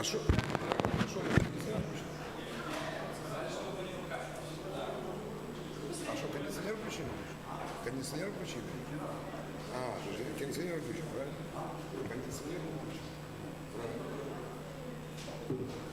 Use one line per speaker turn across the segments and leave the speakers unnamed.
А що? А що кондиціонер включили? Кондиціонер включили? А, кондиціонер включили, правильно? Кондиціонер включили. Правильно.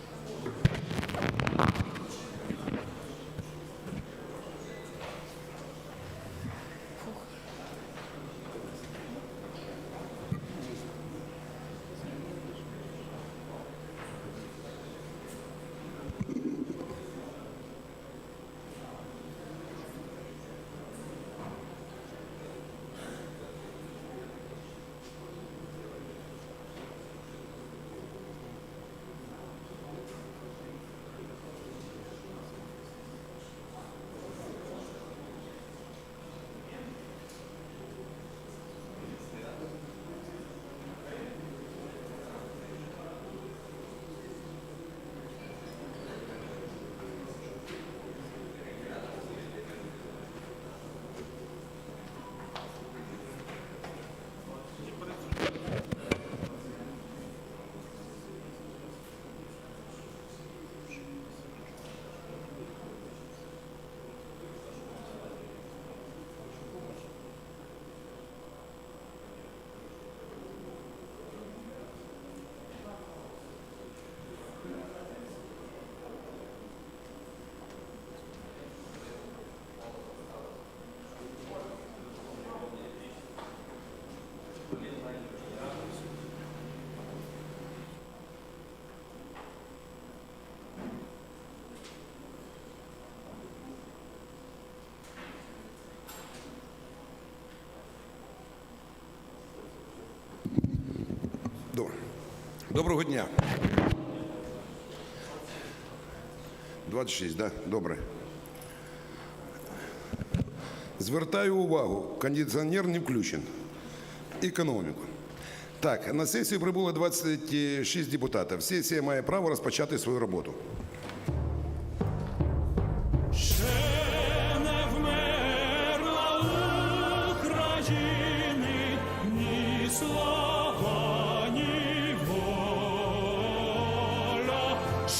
Доброго дня. 26, да? Добре. Звертаю увагу, кондиціонер не включен. Економіку. Так, на сесію прибуло 26 депутатів. Сесія має право розпочати свою роботу.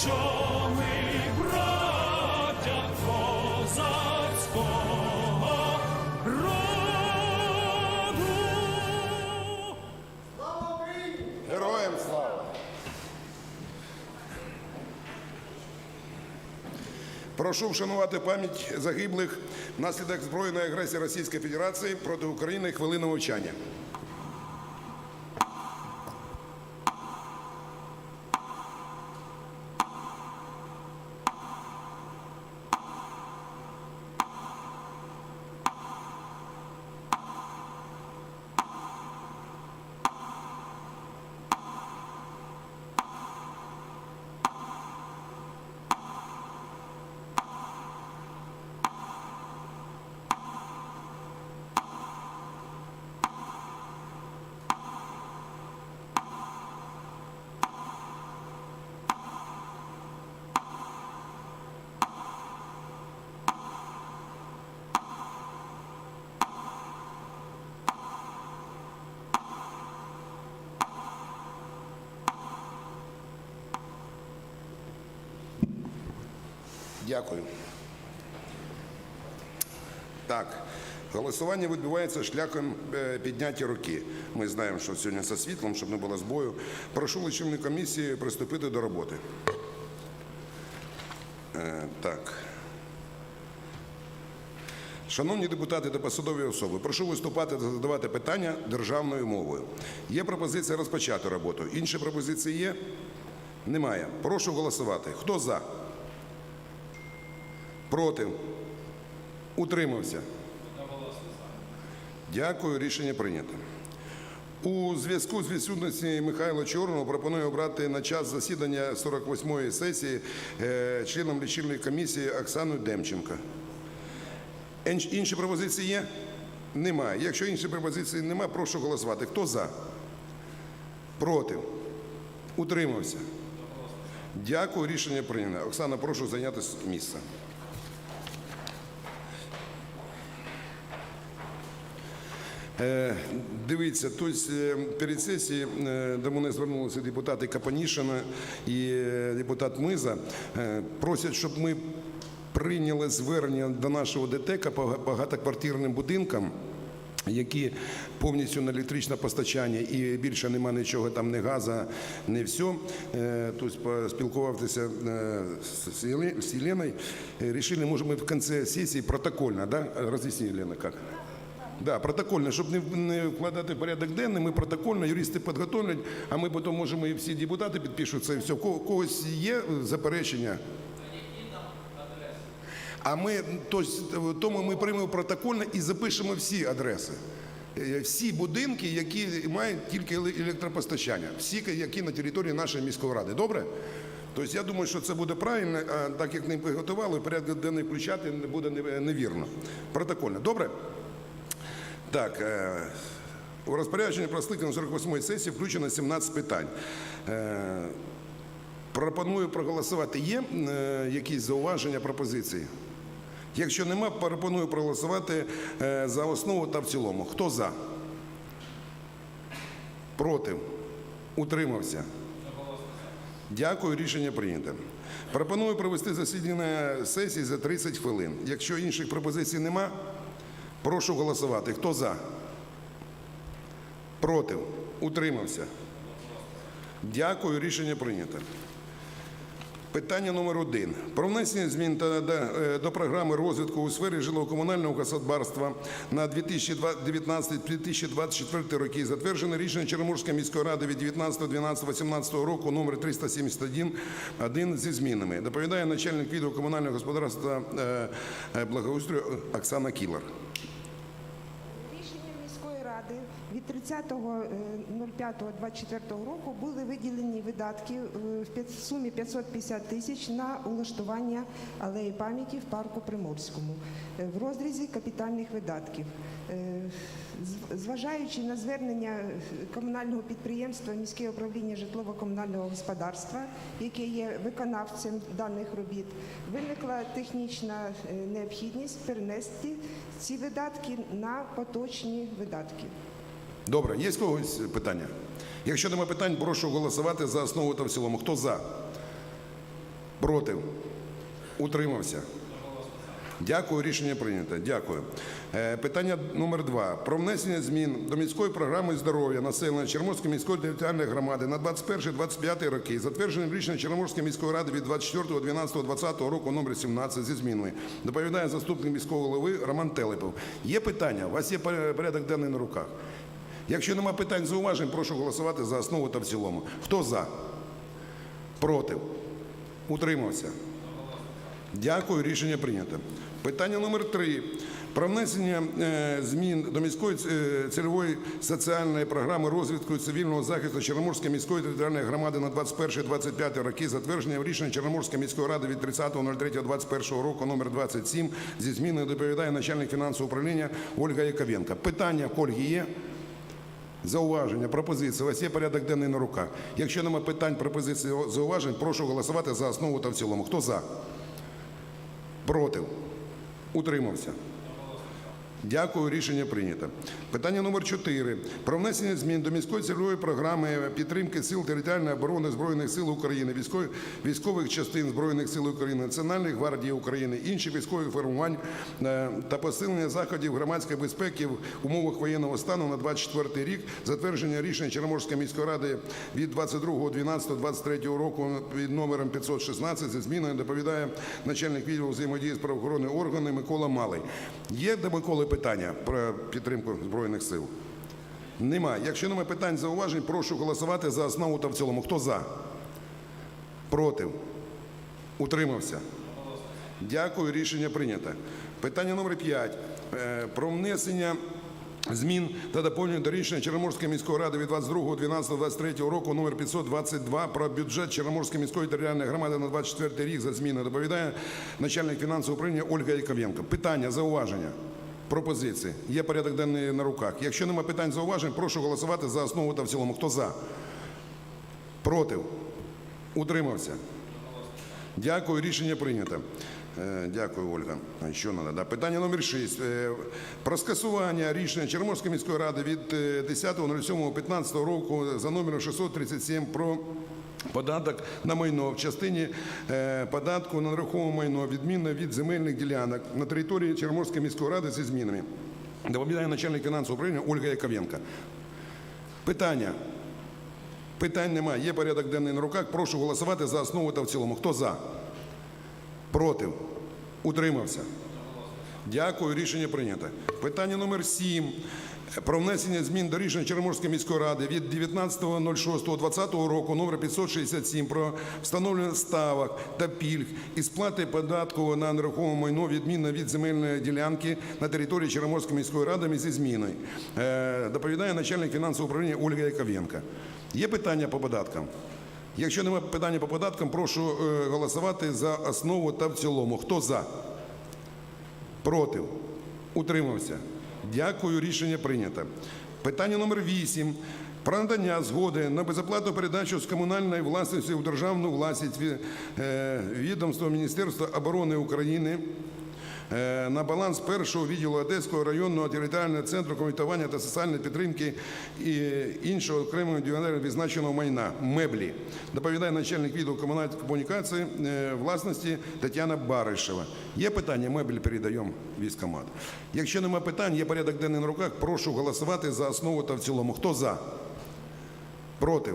що ми браття козацького роду.
Героям слава! Прошу вшанувати пам'ять загиблих внаслідок збройної агресії Російської Федерації проти України хвилину мовчання. Дякую. Так, голосування відбувається шляхом е, підняття руки. Ми знаємо, що сьогодні зі світлом, щоб не було збою. Прошу лічильну комісію приступити до роботи. Е, Так. Шановні депутати та посадові особи, прошу виступати та задавати питання державною мовою. Є пропозиція розпочати роботу. Інші пропозиції є? Немає. Прошу голосувати. Хто за? Проти? Утримався? Дякую, рішення прийнято. У зв'язку з відсутністю Михайла Чорного пропоную обрати на час засідання 48-ї сесії е, членом лічильної комісії Оксану Демченко. Інші пропозиції є? Немає. Якщо інші пропозиції немає, прошу голосувати. Хто за? Проти? Утримався? Дякую, рішення прийнято. Оксана, прошу зайняти місце. Дивіться, тобто е, перед сесією е, до мене звернулися депутати Капанішина і е, депутат Миза. Е, Просять, щоб ми прийняли звернення до нашого ДТЕКа по багатоквартирним будинкам. Які повністю на електричне постачання і більше нема нічого там, ні газу, ні все. Е, поспілкувався е, з Єленою. Е, Рішили, може, ми в кінці сесії протокольно, да? Роз'ясни, Єлена, як? Да, протокольно, щоб не, не вкладати порядок денний, ми протокольно, юристи підготовлять, а ми потім можемо і всі депутати підпишуться і все. Ко- когось є заперечення? А ми тобто, тому ми приймемо протокольно і запишемо всі адреси. Е, Всі будинки, які мають тільки електропостачання, всі, які на території нашої міської ради. Добре? Тобто я думаю, що це буде правильно, а так як не підготували, порядок денний включати буде невірно. Протокольно. Добре? Так, е, у розпорядження про скликання 48-ї сесії включено 17 питань. Е, Пропоную проголосувати. Є е, якісь зауваження, пропозиції? Якщо нема, пропоную проголосувати за основу та в цілому. Хто за? Проти? Утримався? Дякую, рішення прийнято. Пропоную провести засідання сесії за 30 хвилин. Якщо інших пропозицій нема, прошу голосувати. Хто за? Проти? Утримався? Дякую, рішення прийнято. Питання номер один. Про внесення змін е, до програми розвитку у сфері житлово-комунального господарства на 2019-2024 роки, затверджене рішення Чорноморської міської ради від 19.12.18 року номер 371 1 зі змінами. Доповідає начальник відділу комунального господарства е, е, благоустрою Оксана Кілер.
Від е, 30.05.24 року були виділені видатки е, в сумі 550 тисяч на улаштування алеї пам'яті в парку Приморському е, в розрізі капітальних видатків. Е, Зважаючи на звернення е, комунального підприємства міське управління житлово-комунального господарства, яке є виконавцем даних робіт, виникла технічна е, необхідність перенести ці видатки на поточні видатки.
Добре, є когось питання? Якщо немає питань, прошу голосувати за основу та в цілому. Хто за? Проти? Утримався? Дякую, рішення прийнято. Дякую. Е, Питання номер два. Про внесення змін до міської програми здоров'я населення Чорноморської міської територіальної громади на 21-25 роки, затвердженим рішенням Чорноморської міської ради від 24.12.2020 року номер 17 зі змінами. Доповідає заступник міського голови Роман Телепов. Є питання? У вас є порядок денний на руках. Якщо нема питань зауважень, прошу голосувати за основу та в цілому. Хто за? Проти? Утримався? Дякую, рішення прийнято. Питання номер три. Про внесення е, змін до міської е, цільової соціальної програми розвитку цивільного захисту Чорноморської міської територіальної громади на 21-25 роки, затвердження рішення Чорноморської міської ради від 30.03.21 року номер 27 зі зміною доповідає начальник фінансового управління Ольга Яковенко. Питання в Ольги є? Зауваження, пропозиції. Вас є порядок денний на руках. Якщо немає питань, пропозицій, зауважень, прошу голосувати за основу та в цілому. Хто за? Проти? Утримався? Дякую, рішення прийнято. Питання номер 4. Про внесення змін до міської цільової програми підтримки сил територіальної оборони Збройних сил України, військових, частин Збройних сил України, Національної гвардії України, інших військових формувань е, та посилення заходів громадської безпеки в умовах воєнного стану на 24 рік, затвердження рішення Чорноморської міської ради від 22.12.23 року під номером 516 зі зміною доповідає начальник відділу взаємодії з правоохоронними органами Микола Малий. Є до Миколи питання про підтримку Збройних сил? Немає. Якщо немає питань зауважень, прошу голосувати за основу та в цілому. Хто за? Проти? Утримався? Дякую, рішення прийнято. Питання номер 5. Про внесення змін та доповнення до рішення Чорноморської міської ради від 22.12.23 року номер 522 про бюджет Чорноморської міської територіальної громади на 24 рік за зміни доповідає начальник фінансового управління Ольга Яковенко. Питання, зауваження, пропозиції. Є порядок денний на руках. Якщо немає питань зауважень, прошу голосувати за основу та в цілому. Хто за? Проти? Утримався? Дякую, рішення прийнято. Е, Дякую, Ольга. Що надо? Да. Питання номер 6. Про скасування рішення Чорноморської міської ради від е, 10.07.15 року за номером 637 про податок на майно в частині е, податку на нерухоме майно відмінно від земельних ділянок на території Чорноморської міської ради зі змінами. Доповідає начальник фінансового управління Ольга Яковенко. Питання. Питань немає. Є порядок денний на руках. Прошу голосувати за основу та в цілому. Хто за? Проти? Утримався? Дякую. Рішення прийнято. Питання номер 7. Про внесення змін до рішення Чорноморської міської ради від 19.06.2020 року номер 567 про встановлення ставок та пільг і сплати податку на нерухоме майно відмінно від земельної ділянки на території Чорноморської міської ради зі зміною. Е, Доповідає начальник фінансового управління Ольга Яковенко. Є питання по податкам? Якщо немає питання по податкам, прошу е, голосувати за основу та в цілому. Хто за? Проти? Утримався? Дякую, рішення прийнято. Питання номер 8. Про надання згоди на безоплатну передачу з комунальної власності у державну власність е, відомства Міністерства оборони України на баланс першого відділу Одеського районного територіального центру комітування та соціальної підтримки і іншого окремого діонера відзначеного майна меблі. Доповідає начальник відділу комунальної комунікації е, власності Тетяна Баришева. Є питання? Мебель передаємо військомат. Якщо немає питань, є порядок денний на руках. Прошу голосувати за основу та в цілому. Хто за? Проти?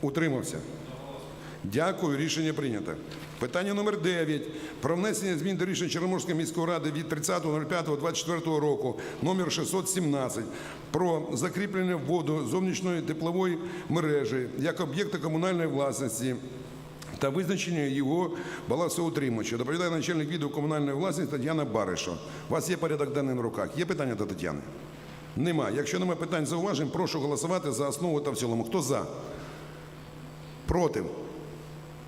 Утримався? Дякую, рішення прийнято. Питання номер 9. Про внесення змін до рішення Чорноморської міської ради від 30.05.24 року номер 617 про закріплення воду зовнішньої теплової мережі як об'єкта комунальної власності та визначення його балансоутримувача. Доповідає начальник відділу комунальної власності Тетяна Баришо. У вас є порядок денний на руках. Є питання до Тетяни? Нема. Якщо немає питань зауважень, прошу голосувати за основу та в цілому. Хто за? Проти?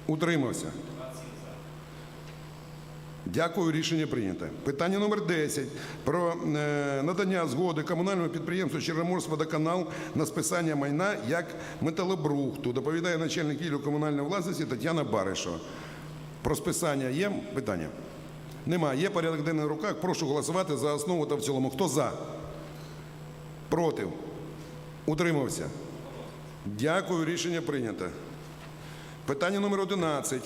Утримався? Дякую, рішення прийнято. Питання номер 10. Про е, надання згоди комунальному підприємству Чорноморськводоканал на списання майна як металобрухту. Доповідає начальник відділу комунальної власності Тетяна Баришова. Про списання є питання? Немає. Є порядок денний на руках. Прошу голосувати за основу та в цілому. Хто за? Проти? Утримався? Дякую, рішення прийнято. Питання номер 11.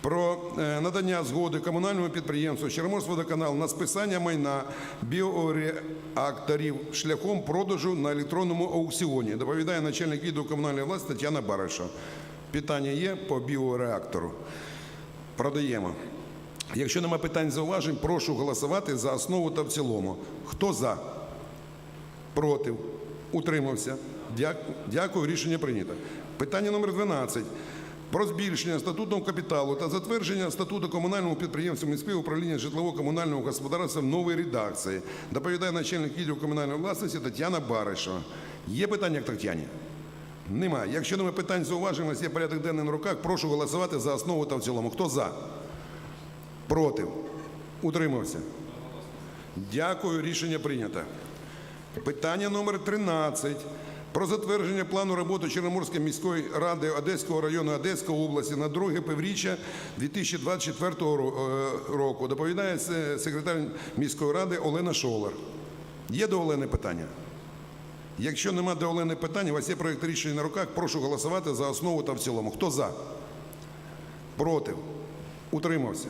Про е, надання згоди комунальному підприємству Чорноморськводоканал на списання майна біореакторів шляхом продажу на електронному аукціоні. Доповідає начальник відділу комунальної власності Тетяна Бариша. Питання є по біореактору. Продаємо. Якщо немає питань зауважень, прошу голосувати за основу та в цілому. Хто за? Проти? Утримався? Дякую, рішення прийнято. Питання номер 12. Про збільшення статутного капіталу та затвердження статуту комунального підприємства міського управління житлово-комунального господарства в новій редакції. Доповідає начальник відділу комунальної власності Тетяна Баришева. Є питання к Тетяні? Немає. Якщо немає питань зауважень, є порядок денний на руках. Прошу голосувати за основу та в цілому. Хто за? Проти? Утримався? Дякую, рішення прийнято. Питання номер 13. Про затвердження плану роботи Чорноморської міської ради Одеського району Одеської області на друге півріччя 2024 е, року. Доповідає секретар міської ради Олена Шолар. Є до Олени питання? Якщо нема до Олени питань, у вас є проєкт рішення на руках, прошу голосувати за основу та в цілому. Хто за? Проти? Утримався?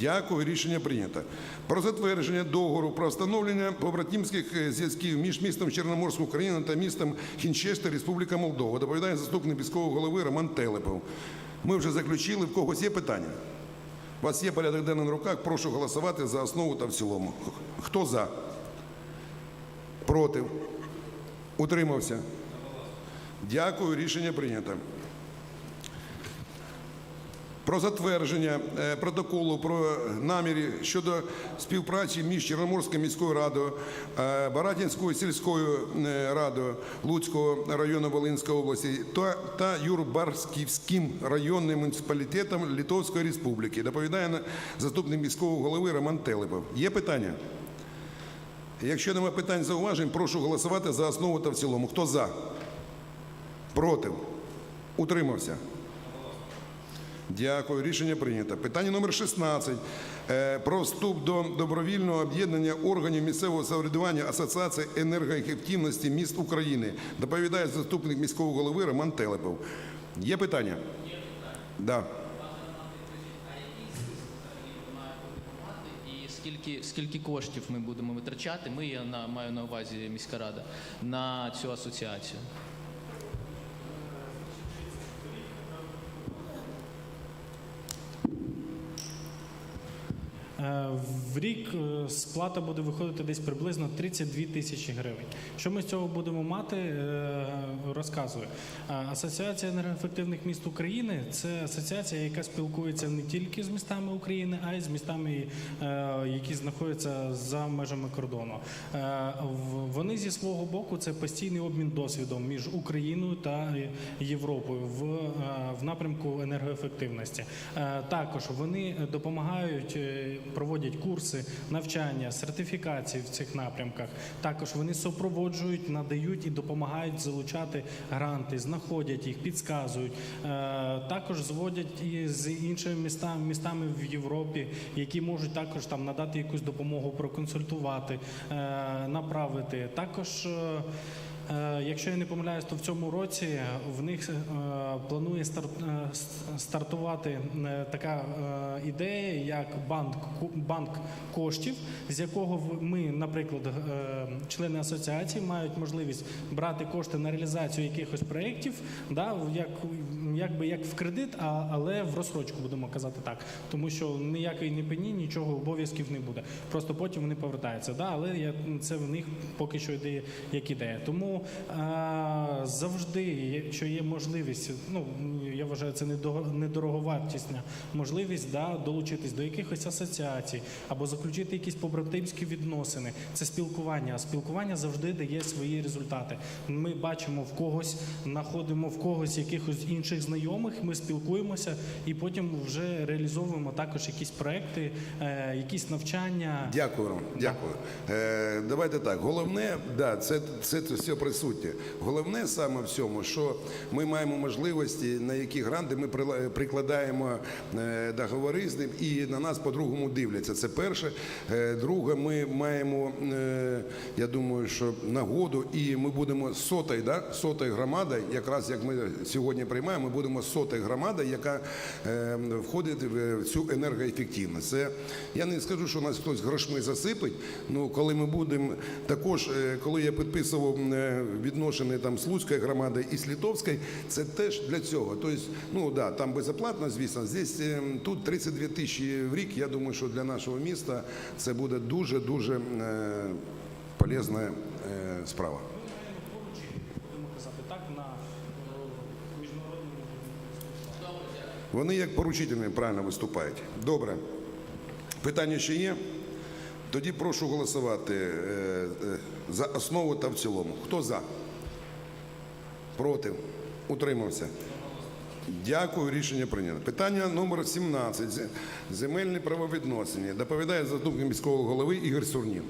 Дякую, рішення прийнято. Про затвердження договору про встановлення побратимських е, зв'язків між містом Чорноморською Україною та містом Хінчестер, Республіка Молдова. Доповідає заступник міського голови Роман Телепов. Ми вже заключили. В когось є питання? У вас є порядок денний на руках. Прошу голосувати за основу та в цілому. Хто за? Проти? Утримався? Дякую, рішення прийнято. Про затвердження е, протоколу про наміри щодо співпраці між Чорноморською міською радою, е, Баратинською сільською е, радою Луцького району Волинської області та, та Юрбарськівським районним муніципалітетом Литовської Республіки. Доповідає заступник міського голови Роман Телепов. Є питання? Якщо немає питань зауважень, прошу голосувати за основу та в цілому. Хто за? Проти? Утримався? Дякую. Рішення прийнято. Питання номер 16. Е, Про вступ до добровільного об'єднання органів місцевого самоврядування Асоціації енергоефективності міст України. Доповідає заступник міського голови Роман Телепов. Є питання? Є питання. Да.
Скільки, скільки коштів ми будемо витрачати, ми я на, маю на увазі міська рада, на цю асоціацію.
Е, В рік е, сплата буде виходити десь приблизно 32 тисячі гривень. Що ми з цього будемо мати, е, розказую. Асоціація енергоефективних міст України це асоціація, яка спілкується не тільки з містами України, а й з містами, е, які знаходяться за межами кордону. Вони зі свого боку це постійний обмін досвідом між Україною та Європою в, в напрямку енергоефективності. Також вони допомагають, проводять курси, навчання, сертифікації в цих напрямках. Також вони супроводжують, надають і допомагають залучати гранти, знаходять їх, підказують. Е, Також зводять і з іншими містами, містами в Європі, які можуть також там надати якусь допомогу, проконсультувати, е, направити. Також. Е, Якщо я не помиляюсь, то в цьому році в них е, планує старт, е, стартувати така ідея, як банк, банк коштів, з якого ми, наприклад, члени асоціації мають можливість брати кошти на реалізацію якихось проєктів, да, як, якби як в кредит, а, але в розсрочку будемо казати так. Тому що ніякої ні пені, нічого обов'язків не буде. Просто потім вони повертаються. Да, але я, це в них поки що йде як ідея. Тому а, завжди, якщо є можливість, ну я вважаю, це недороговартісна можливість да, долучитись до якихось асоціацій або заключити якісь побратимські відносини. Це спілкування. Спілкування завжди дає свої результати. Ми бачимо в когось, знаходимо в когось якихось інших знайомих. Ми спілкуємося і потім вже реалізовуємо також якісь проекти, е, якісь навчання.
Дякую, Дякую. Е, давайте так. Головне, да, це, це, це все присутнє. Головне саме в цьому, що ми маємо можливості, на які гранти ми прикладаємо е, договори з ним і на нас по-другому дивляться. Це перше. Е, друге, ми маємо, е, я думаю, що нагоду, і ми будемо сотою, да, сотою громадою, якраз як ми сьогодні приймаємо, ми будемо сотою громадою, яка входить в цю енергоефективність. Це я не скажу, що нас хтось грошми засипить. Ну коли ми будемо також, коли я підписував відношення там з Луцької громади і з Литовської, це теж для цього. Тобто, ну да, там безоплатно, звісно. Здесь е, тут 32 тисячі в рік. Я думаю, що для нашого міста це буде дуже дуже е, полезна е, справа. Вони як поручителі правильно виступають. Добре. Питання ще є? Тоді прошу голосувати е, е, за основу та в цілому. Хто за? Проти? Утримався. Дякую, рішення прийнято. Питання номер 17. Земельні правовідносини. Доповідає заступник міського голови Ігор Сурнів.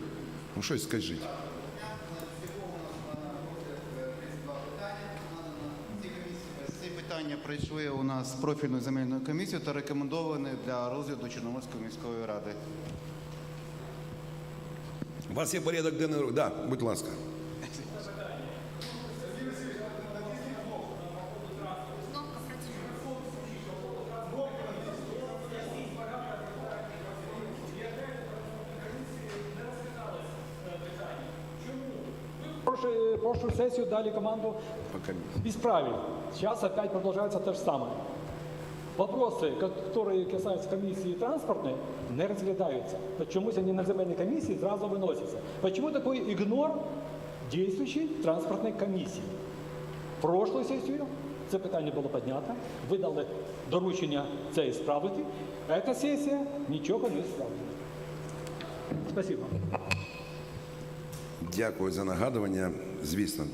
Ну щось скажіть.
питання прийшли у нас профільну земельну комісію та рекомендовані для розгляду Чорноморської міської ради.
У вас є порядок денний? Так, да, будь ласка.
Прошлую, сессию дали команду
Пока
исправить. Сейчас опять продолжается то же самое. Вопросы, которые касаются комиссии транспортной, не розглядаються. Чомусь они на земельной комиссии сразу выносятся. Почему такой игнор действующей транспортной комиссии? Прошлую сесію це питання було піднято, ви дали доручення це справити. Ця сесія нічого не справила. Спасибо.
Дякую за нагадування. Звісно,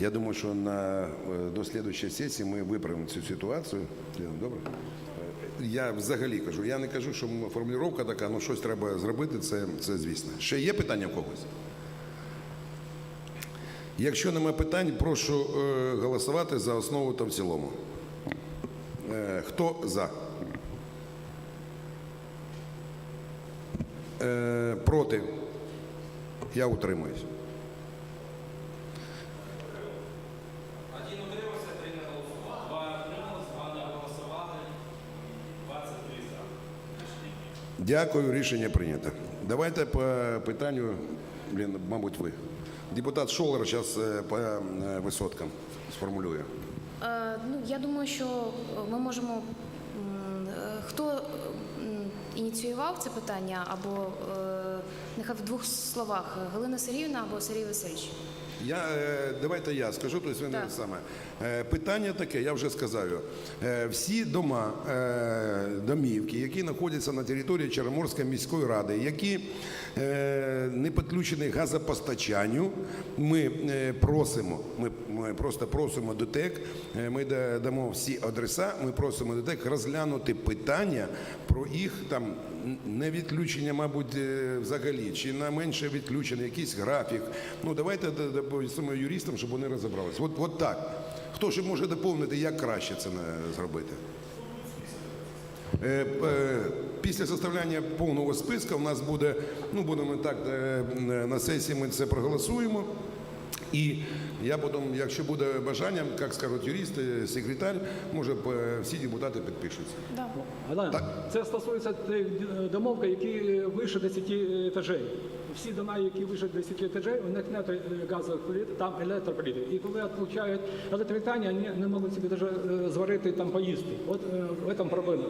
я думаю, що на, е, до слідчої сесії ми виправимо цю ситуацію. Добре? Я взагалі кажу, я не кажу, що формулювання така, ну щось треба зробити, це, це звісно. Ще є питання в когось? Якщо немає питань, прошу е, голосувати за основу та в цілому. Е, хто за? Е, проти? Я утримуюсь. Дякую, рішення прийнято. Давайте по питанню, блін, мабуть, ви. Депутат Шолер зараз по е, висоткам сформулює.
Е, Ну, я думаю, що е, ми можемо. е, Хто ініціював це питання, або е, нехай в двох словах Галина Сергіївна або Сергій Васильович.
Я, е, давайте я скажу, то ви не саме. Е, Питання таке, я вже сказав. Е, Всі дома, домівки, які знаходяться на території Чорноморської міської ради, які не підключені газопостачанню, ми просимо, ми, ми просто просимо ДТЕК, ми дамо всі адреса, ми просимо ДТЕК розглянути питання про їх там не відключення, мабуть, взагалі, чи на менше відключення, якийсь графік. Ну давайте д- юристам, щоб вони розібралися. От, от так. Хто ще може доповнити, як краще це е, зробити? Е, е, Після составляння повного списка у нас буде, ну будемо так, на сесії ми це проголосуємо. І я потім, якщо буде бажання, як скажуть юристи, секретар, може е, всі депутати підпишуться.
Да.
Галина, це стосується тих е, домов, які вище 10 етажей. Всі дома, які вище 10 етажей, у них немає газових плит, там електроплити. І коли відключають електровітання, вони не можуть собі навіть зварити там поїсти. От е, в цьому проблема.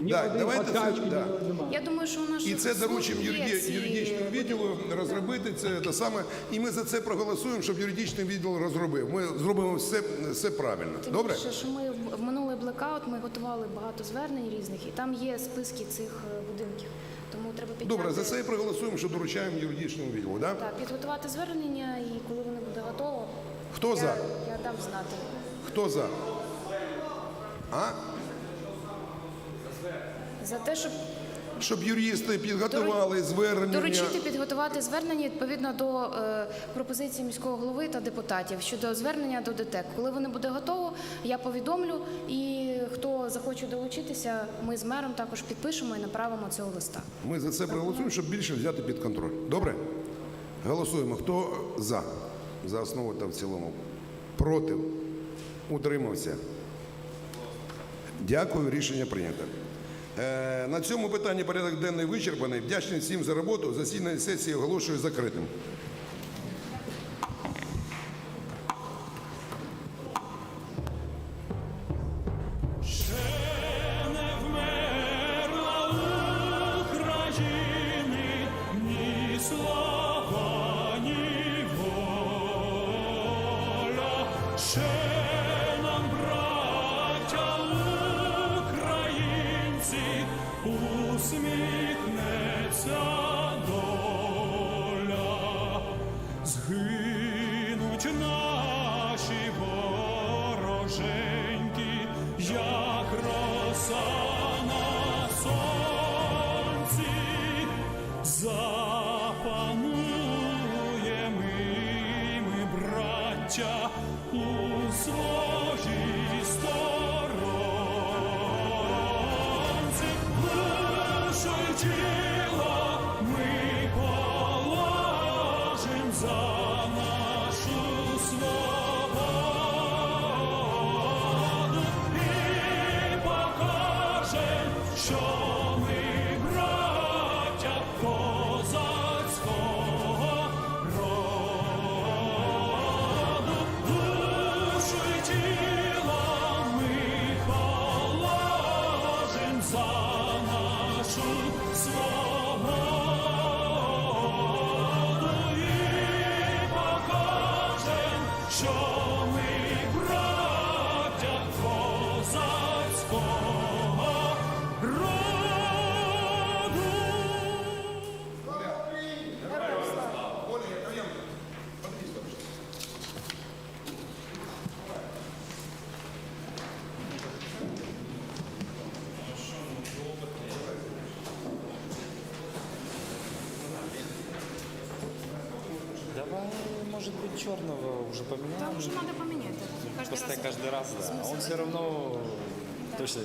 Ні
Так,
води,
давайте це- да.
немає.
Я думаю, що у нас
І це доручимо юриді- юридичному відділу розробити це те саме. І ми за це проголосуємо, щоб юридичний відділ розробив. Ми зробимо все, все правильно.
Тим
Добре?
більше, що ми в- в минулий блекаут ми готували багато звернень різних, і там є списки цих е, будинків. Тому треба підняти.
Добре, за це і проголосуємо, що доручаємо юридичному відділу. Да?
Так, підготувати звернення, і коли воно буде готово,
Хто
я,
за?
я дам знати.
Хто за? А?
За те, щоб
Щоб юристи підготували звернення.
Доручити підготувати звернення відповідно до е, пропозиції міського голови та депутатів щодо звернення до ДТЕК. Коли воно буде готово, я повідомлю. І хто захоче долучитися, ми з мером також підпишемо і направимо цього листа.
Ми за це проголосуємо, щоб більше взяти під контроль. Добре? Голосуємо. Хто за? За основу та в цілому. Проти? Утримався? Дякую, рішення прийнято. Е, на цьому питанні порядок денний вичерпаний. Вдячний всім за роботу. Засідання сесії оголошую закритим.
згинуть наші вороженьки, як роса на сонці, запанує ми, браття
у
своєму. черного уже поменял.
Потому что надо поменять. Каждый
Просто
раз...
каждый раз, да. Он все равно точно